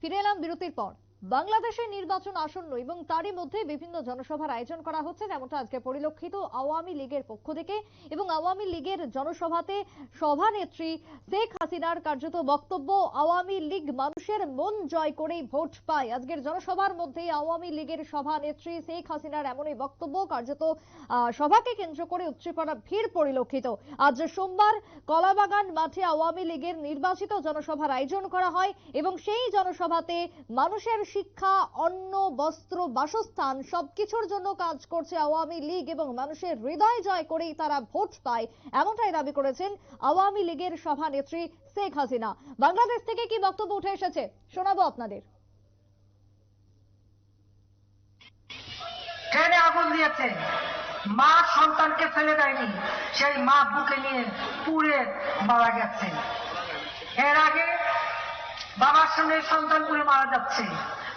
ফিরে এলাম বিরতির পর। বাংলাদেশের নির্বাচন আসন্ন এবং তারই মধ্যে বিভিন্ন জনসভার আয়োজন করা হচ্ছে, যেমনটা আজকে পরিলক্ষিত আওয়ামী লীগের পক্ষ থেকে। এবং আওয়ামী লীগের জনসভাতে সভানেত্রী শেখ হাসিনার কার্যত বক্তব্য, আওয়ামী লীগ মানুষের মন জয় করেই ভোট পায়। আজকের জনসভার মধ্যে আওয়ামী লীগের সভানেত্রী শেখ হাসিনার এমনই বক্তব্য, কার্যত সভাকে কেন্দ্র করে উচ্চকরা ভিড় পরিলক্ষিত। আজ সোমবার কলাবাগান মাঠে আওয়ামী লীগের নির্বাচিত জনসভার আয়োজন করা হয় এবং সেই জনসভাতে মানুষের শিক্ষা, অন্ন, বস্ত্র, বাসস্থান সবকিছুর জন্য কাজ করছে আওয়ামী লীগ এবং মানুষের হৃদয় জয় করেই তারা ভোট পায়, এমনটাই দাবি করেছেন আওয়ামী লীগের সভানেত্রী শেখ হাসিনা। বাংলাদেশ থেকে কি বক্তব্য উঠে এসেছে? শোনাবো আপনাদের। মা সন্তানকে ফেলে দেয়নি, সেই মা বুকে নিয়ে পুড়ে মারা গেছে। এর আগে বাবার সামনে সন্তান পুড়ে মারা যাচ্ছে।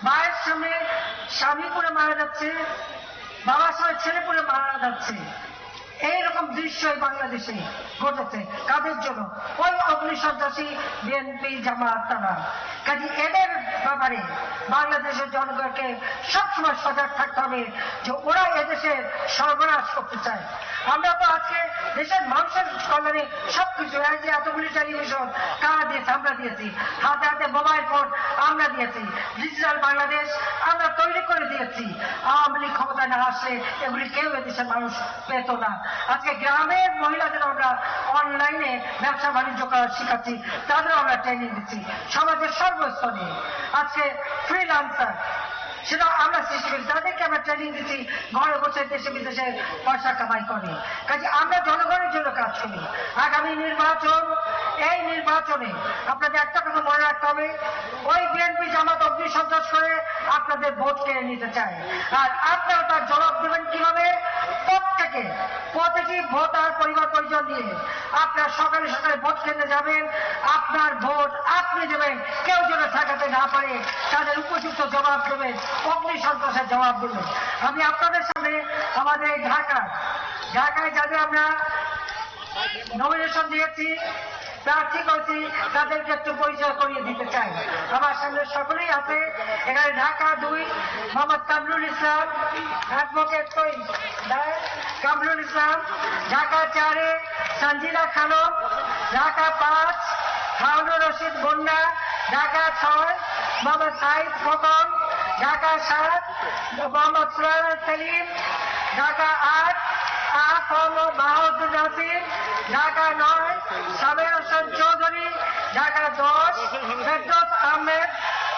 মায়ের সামনে স্বামী পুড়ে মারা যাচ্ছে বাবার সামনে ছেলে পুড়ে মারা যাচ্ছে। এইরকম দৃশ্যই বাংলাদেশে ঘটেছে কাদের জন্য। ওই অগ্নিসন্ত্রাসী বিএনপি জামাত, তারা। কাজে এদের ব্যাপারে বাংলাদেশের জনগণকে সবসময় সজাগ থাকতে হবে যে ওরা এদেশের সর্বনাশ করতে চায়। আমরা তো আজকে দেশের মানুষের কল্যাণে সবকিছু, এই যে এতগুলি টেলিভিশন, কারা দিয়েছে? আমরা দিয়েছি। হাতে হাতে মোবাইল ফোন, আমরা দিয়েছি। ডিজিটাল বাংলাদেশ, আমরা তৈরি করে দিয়েছি। আওয়ামী লীগ ক্ষমতায় না আসলে এগুলি কেউ এদেশের মানুষ পেত না। আজকে গ্রামের মহিলাদের আমরা অনলাইনে ব্যবসা বাণিজ্য করা শিখাচ্ছি, তাদেরও আমরা ট্রেনিং দিচ্ছি। সমাজের সর্বস্তরে। আজকে ফ্রিলান্সার সেটা আমরা সৃষ্টি করি তাদেরকে আমরা ট্রেনিং দিচ্ছি, ঘরে বসে দেশে বিদেশে পয়সা কামাই করে। কাজে আমরা জনগণের জন্য কাজ করি। আগামী নির্বাচন, এই নির্বাচনে আপনাদের একটা কথা মনে রাখতে হবে, ওই বিএনপি জামাত অগ্নি সন্ত্রাস করে আপনাদের ভোট কেড়ে নিতে চায়। আর আপনারা তার জবাব দেবেন প্রতিটি ভোটার পরিবার পরিজন দিয়ে আপনার সকালে সকালে ভোট কেন্দ্রে যাবেন, আপনার ভোট আপনি দেবেন, কেউ যেন ঠেকাতে না পারে, তাদের উপযুক্ত জবাব দেবেন, অগ্নি সন্ত্রাসের জবাব দেবেন। আমি আপনাদের সামনে আমাদের ঢাকা ঢাকায় যাদের আমরা নমিনেশন দিয়েছি। প্রার্থী করছি তাদেরকে একটু পরিচয় করিয়ে দিতে চাই। আমার সামনে সকলেই আছে। এখানে ঢাকা দুই, মোহাম্মদ কামরুল ইসলাম, অ্যাডভোকেট কামরুল ইসলাম, ঢাকা চারে সঞ্জিলা খানম, ঢাকা পাঁচ হাউনুর রশিদ বন্যা, ঢাকা ছয়, মোহাম্মদ সাইদ খোকন ঢাকা সাত, মোহাম্মদ সুলাইমান সেলিম, ঢাকা আট মোহাম্মদ বাহাউদ্দিন নাসির ঢাকা নয় সাবের হোসেন চৌধুরী ঢাকা দশ, ফেরদৌস আহমেদ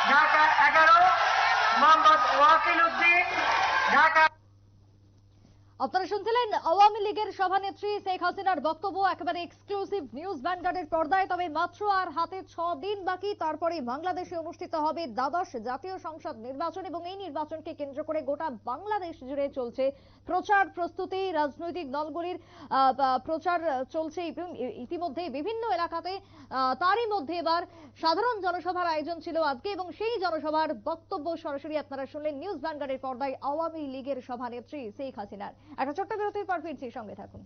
ঢাকা এগারো, মোহাম্মদ ওয়াকিল উদ্দিন ঢাকা আপনারা শুনছিলেন আওয়ামী লীগের সভানেত্রী শেখ হাসিনার বক্তব্য, একেবারে এক্সক্লুসিভ নিউজ ভ্যানগার্ডের পর্দায়। তবে মাত্র আর হাতে ছ দিন বাকি, তারপরে বাংলাদেশে অনুষ্ঠিত হবে দ্বাদশ জাতীয় সংসদ নির্বাচন এবং এই নির্বাচনকে কেন্দ্র করে গোটা বাংলাদেশ জুড়ে চলছে প্রচার প্রস্তুতি। রাজনৈতিক দলগুলির প্রচার চলছে ইতিমধ্যে বিভিন্ন এলাকাতে তারই মধ্যে এবার সাধারণ জনসভার আয়োজন ছিল আজকে এবং সেই জনসভার বক্তব্য সরাসরি আপনারা শুনলেন নিউজ ভ্যানগার্ডের পর্দায় আওয়ামী লীগের সভানেত্রী শেখ হাসিনার। একটা ছোট্ট বিরতির পর ফিরছি সঙ্গে থাকুন।